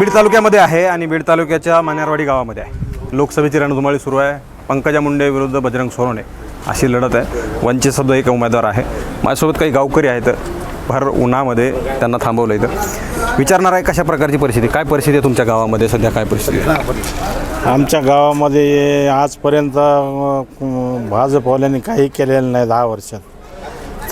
बीड तालुक्यामध्ये आहे आणि बीड तालुक्याच्या मान्यारवाडी गावामध्ये आहे. लोकसभेची रणधुमाळी सुरू आहे. पंकजा मुंडे विरुद्ध बजरंग सोनवणे अशी लढत आहे. वंचित सुद्धा एक उमेदवार आहे. माझ्यासोबत काही गावकरी आहेत. भर उन्हामध्ये त्यांना थांबवलं इथं. विचारणार आहे कशा प्रकारची परिस्थिती? काय परिस्थिती आहे तुमच्या गावामध्ये? सध्या काय परिस्थिती आहे? आमच्या गावामध्ये आजपर्यंत भाजपवाल्यांनी काही केलेलं नाही दहा वर्षात.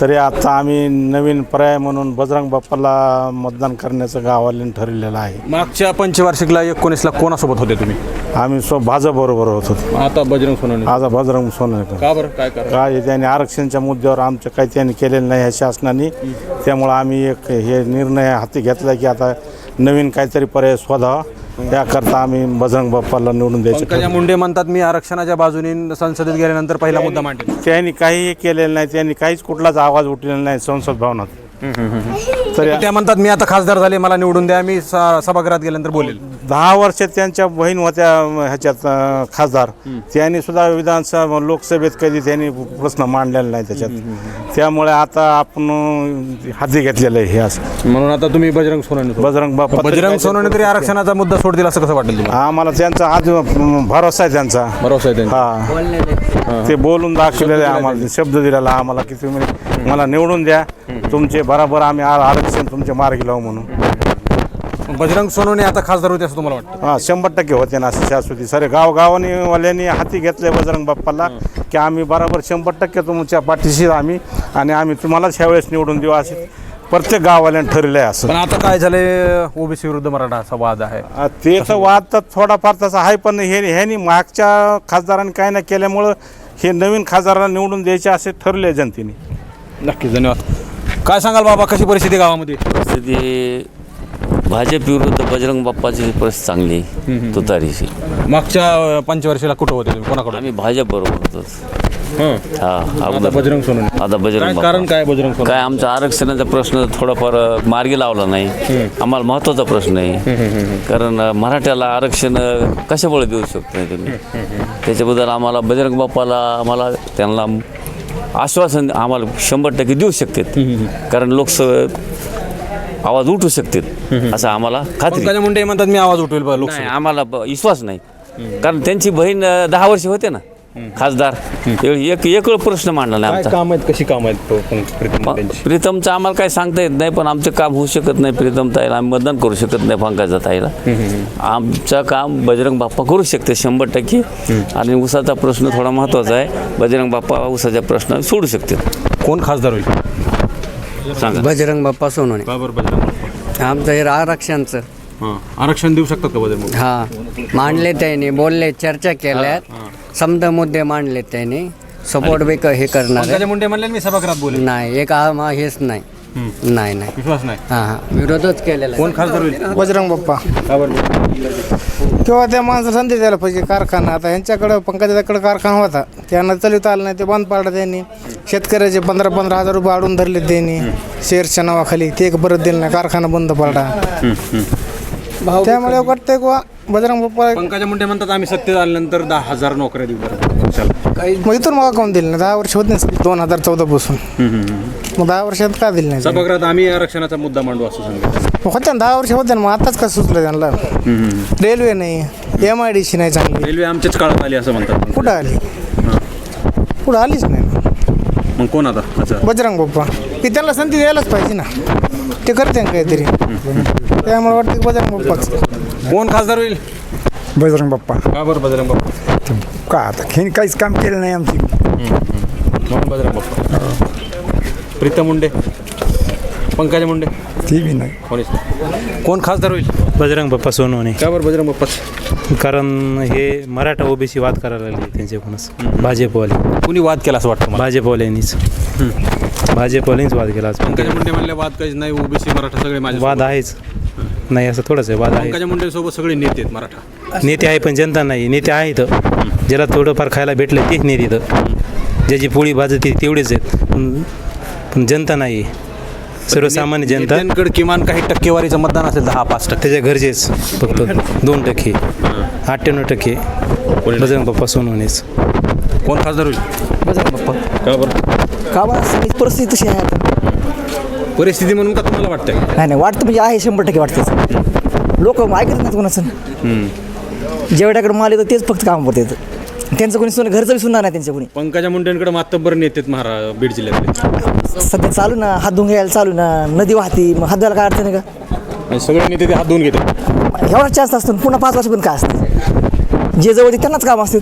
तरी आता आम्ही नवीन पर्याय म्हणून बजरंग बाप्पाला मतदान करण्याचं गावाल्यानं ठरलेलं आहे. मागच्या पंचवार्षिकला एकोणीसला कोणासोबत होते तुम्ही? आम्ही स्व भाजपबरोबर होतो. आता बजरंग सोनवणे. आज बजरंग सोनकर का बरं? काय करा काय त्यांनी आरक्षणच्या मुद्द्यावर आमचं काही त्यांनी केलेलं नाही ह्या शासनाने. त्यामुळं आम्ही एक हे निर्णय हाती घेतला की आता नवीन काहीतरी पर्याय शोधावा. त्याकरता आम्ही बजरंग बाप्पाला निवडून द्यायचे. पंकजा मुंडे म्हणतात मी आरक्षणाच्या बाजूने संसदेत गेल्यानंतर पहिला मुद्दा मांडेल. त्यांनी काहीही केलेलं नाही त्यांनी काहीच कुठलाच आवाज उठलेला नाही संसद भवनात. तरी त्या म्हणतात मी आता खासदार झाले मला निवडून द्या मी स- सभागृहात गेल्यानंतर बोलेल. दहा वर्ष त्यांच्या बहीण होत्या अं, ह्याच्यात अं, खासदार. त्यांनी सुद्धा विधानसभा लोकसभेत कधी त्यांनी प्रश्न मांडलेला नाही त्याच्यात. त्यामुळे आता आपण अं, हाती घेतलेलं आहे हे असं. म्हणून आता तुम्ही बजरंग सोनवणे बजरंग बाप्पा बजरंग सोनवणे तरी आरक्षणाचा मुद्दा सोडतील असं कसं वाटेल तुम्हाला? आम्हाला त्यांचा आज अं, भरोसा आहे त्यांचा. भरोसा आहे हा. ते बोलून दाखवलेलं आहे आम्हाला शब्द दिलेला आम्हाला की तुम्ही मला निवडून द्या. तुमचे बराबर आम्ही आ- आरक्षण तुमच्या मार्गी लावू म्हणून. बजरंग सोनवणे आता खासदार होते असं तुम्हाला वाटतं? हा शंभर टक्के होते ना अशी शाश्वती सारे. गाव गावानी वाल्यांनी हाती घेतले बजरंग बाप्पाला की आम्ही बराबर शंभर टक्के तुमच्या पाठीशी आम्ही आणि आम्ही तुम्हालाच ह्यावेळेस निवडून देऊ असे प्रत्येक गाववाल्यानं ठरलं आहे असं. पण आता काय झालंय ओबीसी विरुद्ध मराठा असा वाद आहे. आ, ते तर वाद तर थोडाफार तसा आहे पण हे ह्यानी मागच्या खासदारांनी काय नाही केल्यामुळं हे नवीन खासदारांना निवडून द्यायचे असे ठरले जनतेने. नक्कीच धन्यवाद. काय सांगाल बाबा कशी परिस्थिती आहे गावामध्ये? परिस्थिती भाजप विरुद्ध बजरंग बाप्पाची परिस्थिती चांगली आहे, तुतारीची. मागच्या पंचवर्षीला कुठं होते तुम्ही? कोणाकडे आम्ही भाजप बरोबर होतो. हा. आता अगोदर. बजरंग सोनवणे. आता बजरंग बाप्पा. कारण काय बजरंग सोनवणे? काय आमचा आरक्षणाचा प्रश्न थोडाफार मार्गी लावला नाही. आम्हाला महत्त्वाचा प्रश्न आहे. कारण अ, मराठ्याला आरक्षण अ, कशामुळे देऊ शकत नाही तुम्ही? त्याच्याबद्दल आम्हाला बजरंग बाप्पाला आम्हाला त्यांना आश्वासन आम्हाला शंभर टक्के देऊ शकतात. कारण लोकसभेत आवाज उठू शकतात असं आम्हाला खात्री. पंकजा मुंडे म्हणतात मी आवाज उठवेल बा नाही आम्हाला ब- विश्वास नाही. कारण त्यांची बहीण अ, दहा वर्ष होते ना. खासदार. एक एक वेळ प्रश्न मांडला नाही काय आमचा. काम आहेत? कशी काम आहेत प्रीतम? प्रीतमचं आम्हाला काय सांगता येत नाही पण आमचं काम होऊ शकत नाही प्रीतम ताईला. आम्ही मतदान करू शकत नाही पंकजा ताईला. आमचं काम बजरंग बाप्पा करू शकते शंभर टक्के. आणि उसाचा प्रश्न थोडा महत्त्वाचा आहे. बजरंग बाप्पा उसाचा प्रश्न सोडू शकते. कोण खासदार होईल? सांगा. बजरंग बाप्पा सोनवणे. बजरंग? आमचं हे आरक्षणचं. हां. आरक्षण देऊ शकतात का बजरंग? हा. मांडले त्यांनी बोलले चर्चा केल्यात. समजा मुद्दे मांडले त्यांनी सपोर्ट बी क- हे। करणार आहे. मुंडे म्हणले मी सभागृहात बोलेल नाही एक आम हेच नाही। नाही नाही। विश्वास नाही। हा हा। विरोधच केलेला आहे. कोण खासदार होईल बजरंग बाप्पा। का बरं किंवा त्या माणसाला संधी द्यायला पाहिजे कारखाना. आता ह्यांच्याकडं पंकजाकडे कारखाना होता. त्यांना चालवता आलं नाही ते बंद पाडलं त्यांनी. शेतकऱ्याचे पंधरा पंधरा हजार रुपये अडून धरले त्यांनी. शेअरच्या नावाखाली ते एक परत दिलं नाही कारखाना बंद पाडला. त्यामुळे वाटतंय किंवा बजरंग बाप्पा पंकजा मुंडे म्हणतात आम्ही सत्तेत आल्यानंतर दहा हजार नोकऱ्या देऊ बरं. पक्षाला. मग इथून मग काऊन दिलं नाही? दहा वर्ष होत नाही दोन हजार चौदा पासून. मग दहा वर्षात का दिलं नाही? सभागृहात आम्ही आरक्षणाचा मुद्दा मांडू असं सांगितलं. मग होत्या ना दहा वर्ष होत्या ना मग आताच का सुचलं त्यांना? रेल्वे नाही एम आय डी सी नाही चांगली. रेल्वे आमच्याच काळात आली असं म्हणतात. कुठं आली? कुठं आलीच नाही. मग कोण आता? अच्छा. बजरंग बाप्पा. की त्यांना संधी द्यायलाच पाहिजे ना. ते करते ना काहीतरी. त्यामुळे वाटतं बजरंग बाप्पाच कोण खासदार होईल? बजरंग बाप्पा. का बरं बजरंग बाप्पा? का आता खेळ काहीच काम केलं नाही आमची. म्हणून बजरंग बाप्पा? प्रीतम मुंडे? पंकजा मुंडे? ती बी नाही. कोणीच कोण खासदार होईल? बजरंग बाप्पा सोनवणे. का बरं बजरंग बाप्पाच कारण हे मराठा ओबीसी वाद करायला लागले त्यांच्याकडूनच. भाजपवाले. कुणी वाद केला असं वाटतं मला भाजपवाल्यांनीच. भाजपवाल्यांनीच वाद केला आज पंकजा मुंडे म्हणले वाद काहीच नाही ओबीसी मराठा सगळे माझे वाद आहेच. नाही असं थोडंच आहे वाद आहे. पंकजा मुंडे सोबत सगळे नेते आहेत मराठा. नेते आहे पण जनता नाही. नेते आहेत. ज्याला थोडंफार खायला भेटलं तेच नेते इथं ज्याची पोळी भाजते तेवढेच आहेत. पण पण जनता नाही. सर्वसामान्य जनता. नेत्यांकडे किमान काही टक्केवारीचं मतदान असेल दहा पाच टक्के. त्याच्या घरचेच फक्त दोन टक्के. अठ्ठ्याण्णव टक्के. बजरंग बाप्पा सोनवणेच. कोण खासदार होईल? बजरंग बाप्पा. का बरं? का बा सगळी परिस्थिती तशी आहे आता. परिस्थिती म्हणून का तुम्हाला वाटतंय? नाही नाही वाटतं म्हणजे आहे शंभर टक्के वाटतं लोक ऐकत नाहीत कोणाचं. जेवढ्याकडे माल येतं तेच फक्त काम येतं त्यांचं कोणी सुन घरचं बी सुनणार नाही त्यांच्या कोणी. पंकजा मुंडेंकडे मातब्बर नेते आहेत महारा बीड जिल्ह्यातले. सध्या चालू ना हात धुवून घ्यायला चालू ना नदी वाहती मग हात धुवायला काय अडचण आहे का? आणि सगळे नेते ते हात धुवून घेतात. एवढा चान्स असतो ना पुन्हा पाच वर्षापर्यंत काय असतं? जे जवळ येते त्यांनाच काम असते.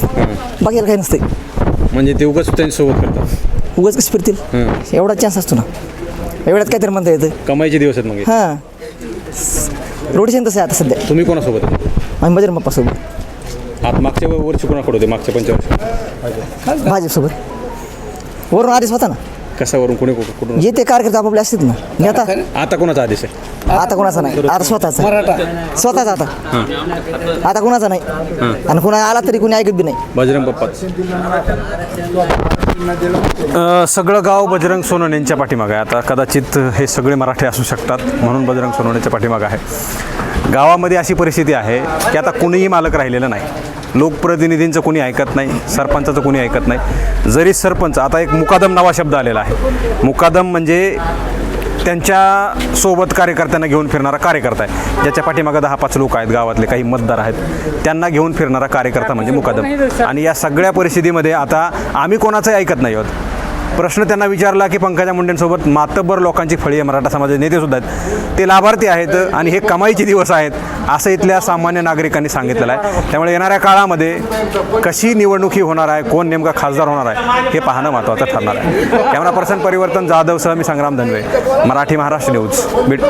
बाकीला काही नसते म्हणजे ते उगाच त्यांच्यासोबत करतात. उगाच कशी फिरतील? एवढा चान्स असतो ना. एवढ्यात काहीतरी म्हणता येतं. कमाईचे दिवस आहेत मग हे. हां. रोटेशन तसं आहे आता सध्या. तुम्ही कोणासोबत? आम्ही बजरंग बाप्पासोबत. आत मागच्या वर्षी कोणाकडे होते? मागच्या पंचवर्षी? भाजपसोबत. वरून आदेश होता ना. कशावरून कोणी कुठं- कुठून जे ते कार्यकर्ते आपापले असतात ना. मी आता आता कोणाचा आदेश आहे? आता कोणाचा नाही. आता स्वतःचा. स्वतःचा आता. आता कोणाचा नाही. आणि कोणा आला तरी कोणी ऐकत बी नाही. बजरंग बाप्पा. सगळं गाव बजरंग सोनवणे यांच्या पाठीमागं आहे. आता कदाचित हे सगळे मराठी असू शकतात म्हणून बजरंग सोनवणेच्या पाठीमागं आहे. गावामध्ये अशी परिस्थिती आहे की आता कुणीही मालक राहिलेलं नाही. लोकप्रतिनिधींचं कोणी ऐकत नाही सरपंचाचं कोणी ऐकत नाही. जरी सरपंच आता एक मुकादम नावा शब्द आलेला आहे. मुकादम म्हणजे त्यांच्यासोबत कार्यकर्त्यांना घेऊन फिरणारा कार्यकर्ता आहे. ज्याच्या पाठीमागं दहा पाच लोक आहेत गावातले काही मतदार आहेत त्यांना घेऊन फिरणारा कार्यकर्ता म्हणजे मुकादम. आणि या सगळ्या परिस्थितीमध्ये आता आम्ही कोणाचंही ऐकत नाही आहोत. प्रश्न त्यांना विचारला की पंकजा मुंडेंसोबत मातब्बर लोकांची फळी आहे मराठा समाजाचे नेतेसुद्धा आहेत. ते लाभार्थी आहेत आणि हे कमाईचे दिवस आहेत असं इथल्या सामान्य नागरिकांनी सांगितलेलं आहे. त्यामुळे येणाऱ्या काळामध्ये कशी निवडणूक ही होणार आहे कोण नेमका खासदार होणार आहे हे पाहणं महत्त्वाचं ठरणार आहे. कॅमेरा पर्सन परिवर्तन जाधवसह मी संग्राम धनवे मराठी महाराष्ट्र न्यूज बीड.